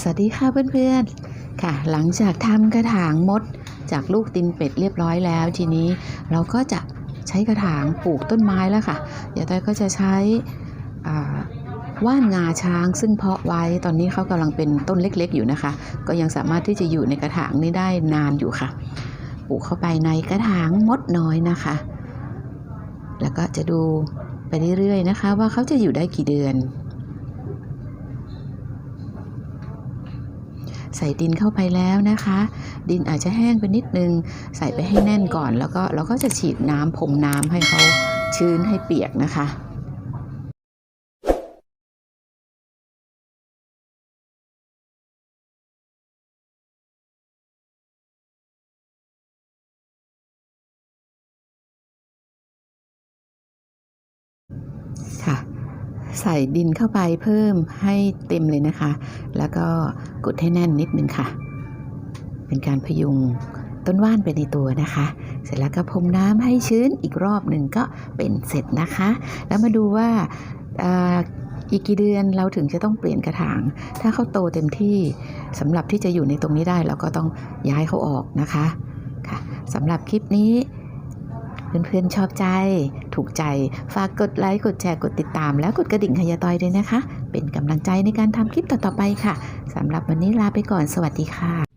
สวัสดีค่ะเพื่อนๆ ค่ะ หลังจากทำกระถางมดจากลูกตินเป็ดเรียบร้อยแล้ว ทีนี้เราก็จะใช้กระถางปลูกต้นไม้แล้วค่ะ เดี๋ยวต้อยก็จะใช้ว่านงาช้างซึ่งเพาะไว้ตอนนี้เขากำลังเป็นต้นเล็กๆอยู่นะคะ ก็ยังสามารถที่จะอยู่ในกระถางนี้ได้นานอยู่ค่ะ ปลูกเข้าไปในกระถางมดน้อยนะคะ แล้วก็จะดูไปเรื่อยๆนะคะ ว่าเขาจะอยู่ได้กี่เดือน ใส่ดินเข้าไปแล้วนะคะ ดินอาจจะแห้งไปนิดนึง ใส่ไปให้แน่นก่อนแล้วก็เราก็จะฉีดน้ำพรมน้ำให้เขาชื้นให้เปียกนะคะค่ะ ใส่ดินเข้าไปเพิ่มให้เต็มเลยนะคะ แล้วก็กดให้แน่นนิดนึงค่ะ เป็นการพยุงต้นว่านไปในตัวนะคะ เสร็จแล้วก็พรมน้ำให้ชื้นอีกรอบหนึ่งก็เป็นเสร็จนะคะ แล้วมาดูว่าอีกกี่เดือนเราถึงจะต้องเปลี่ยนกระถาง ถ้าเขาโตเต็มที่สำหรับที่จะอยู่ในตรงนี้ได้เราก็ต้องย้ายเขาออกนะคะค่ะสำหรับคลิปนี้ เพื่อนๆชอบใจ ถูกใจ ฝากกดไลค์กดแชร์กดติดตาม แล้วกดกระดิ่งขยะตอยด้วยนะคะ เป็นกำลังใจในการทำคลิปต่อๆไปค่ะสำหรับวันนี้ลาไปก่อนสวัสดีค่ะ